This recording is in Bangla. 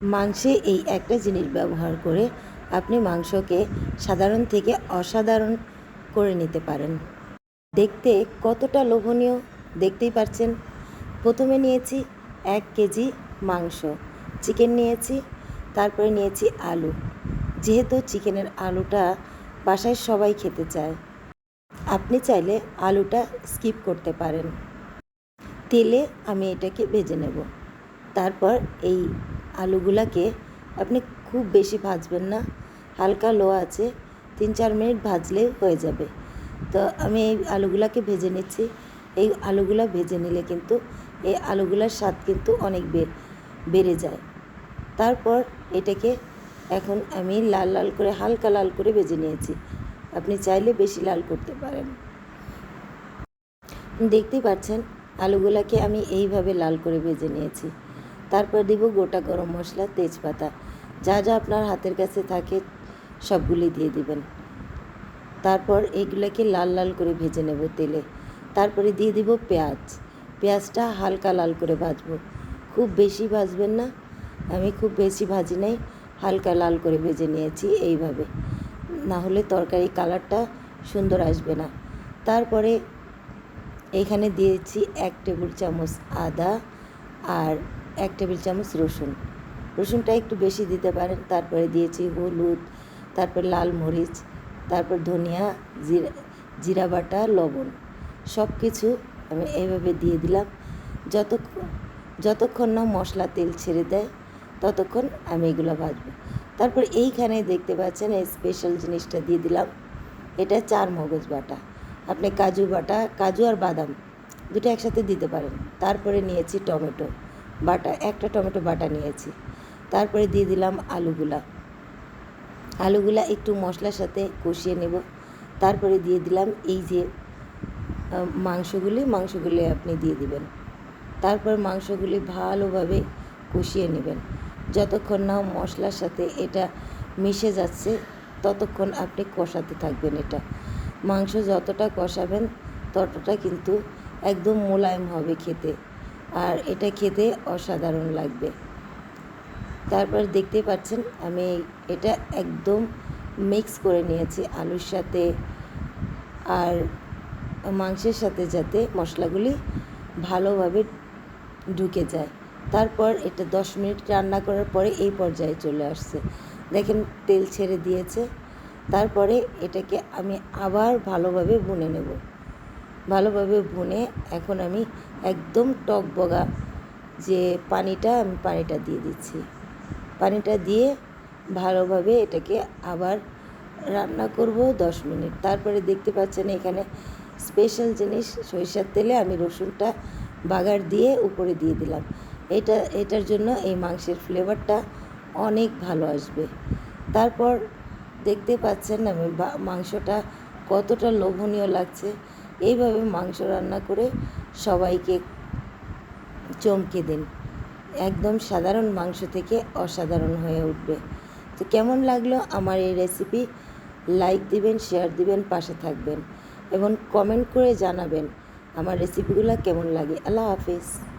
মাংসে এই একটা জিনিস ব্যবহার করে আপনি মাংসকে সাধারণ থেকে অসাধারণ করে নিতে পারেন। দেখতে কতটা লোভনীয়, দেখতেই পারছেন। প্রথমে নিয়েছি এক কেজি মাংস, চিকেন নিয়েছি, তারপরে নিয়েছি আলু। যেহেতু চিকেনের আলুটা বাসায় সবাই খেতে চায়, আপনি চাইলে আলুটা স্কিপ করতে পারেন। তেলে আমি এটাকে ভেজে নেব। তারপর এই আলুগুলাকে আপনি খুব বেশি ভাজবেন না, হালকা লো আছে, তিন চার মিনিট ভাজলে হয়ে যাবে। তো আমি এই আলুগুলাকে ভেজে নিচ্ছি। এই আলুগুলা ভেজে নিলে কিন্তু এই আলুগুলার স্বাদ কিন্তু অনেক বেড়ে যায়। তারপর এটাকে এখন আমি লাল লাল করে, হালকা লাল করে ভেজে নিয়েছি। আপনি চাইলে বেশি লাল করতে পারেন। দেখতেই পাচ্ছেন, আলুগুলাকে আমি এইভাবে লাল করে ভেজে নিয়েছি। তারপর দিব গোটা গরম মশলা, তেজপাতা। যা যা আপনার হাতের কাছে থাকে, সবগুলি দিয়ে দিবেন। তারপর এইগুলোকে লাল লাল করে ভেজে নেব তেলে। তারপরে দিয়ে দিব পেঁয়াজ। পেঁয়াজটা হালকা লাল করে ভাজবো। খুব বেশি ভাজবেন না। আমি খুব বেশি ভাজি নাই। হালকা লাল করে ভেজে নিয়েছি এইভাবে। না হলে তরকারি কালারটা সুন্দর আসবে না। তারপরে এখানে দিয়েছি এক টেবিল চামচ আদা আর এক টেবিল চামচ রসুন। রসুনটা একটু বেশি দিতে পারেন। তারপরে দিয়েছি হলুদ, তারপর লাল মরিচ, তারপর ধনিয়া, জিরা জিরা বাটা, লবণ। সব কিছু আমি এইভাবে দিয়ে দিলাম। যতক্ষণ যতক্ষণ না মশলা তেল ছেড়ে দেয়, ততক্ষণ আমি এগুলো ভাজবো। তারপর এইখানে দেখতে পাচ্ছেন এই স্পেশাল জিনিসটা দিয়ে দিলাম। এটা চার মগজ বাটা। আপনি কাজু বাটা, কাজু আর বাদাম দুটো একসাথে দিতে পারেন। তারপরে নিয়েছি টমেটো। বাটা, একটা টমেটো বাটা নিয়েছি। তারপরে দিয়ে দিলাম আলুগুলা। আলুগুলা একটু মশলার সাথে কষিয়ে নেব। তারপরে দিয়ে দিলাম এই যে মাংসগুলি মাংসগুলি আপনি দিয়ে দিবেন। তারপর মাংসগুলি ভালোভাবে কষিয়ে নেবেন। যতক্ষণ না মশলার সাথে এটা মিশে যাচ্ছে, ততক্ষণ আপনি কষাতে থাকবেন এটা। মাংস যতটা কষাবেন, ততটা কিন্তু একদম মোলায়েম হবে খেতে। আর এটা খেতে অসাধারণ লাগবে। তারপর দেখতে পাচ্ছেন, আমি এটা একদম মিক্স করে নিয়েছি আলুর সাথে আর মাংসের সাথে যাতে মশলাগুলি ভালোভাবে ঢুকে যায়। তারপর এটা দশ মিনিট রান্না করার পরে এই পর্যায়ে চলে আসছে। দেখেন, তেল ছেড়ে দিয়েছে। তারপরে এটাকে আমি আবার ভালোভাবে বুনে নেব। ভালোভাবে ভুনে এখন আমি একদম টক বগা যে পানিটা আমি পানিটা দিয়ে দিচ্ছি। পানিটা দিয়ে ভালোভাবে এটাকে আবার রান্না করব দশ মিনিট। তারপরে দেখতে পাচ্ছেন এখানে স্পেশাল জিনিস, সরিষার তেলে আমি রসুনটা বাগার দিয়ে উপরে দিয়ে দিলাম। এটা, এটার জন্য এই মাংসের ফ্লেভারটা অনেক ভালো আসবে। তারপর দেখতে পাচ্ছেন আমি মাংসটা কতটা লোভনীয় লাগছে। এইভাবে মাংস রান্না করে সবাইকে চমকে দিন। একদম সাধারণ মাংস থেকে অসাধারণ হয়ে উঠবে। তো কেমন লাগল আমার এই রেসিপি লাইক দিবেন শেয়ার দিবেন, পাশে থাকবেন এবং কমেন্ট করে জানাবেন আমার রেসিপিগুলো কেমন লাগে। আল্লাহ হাফিজ।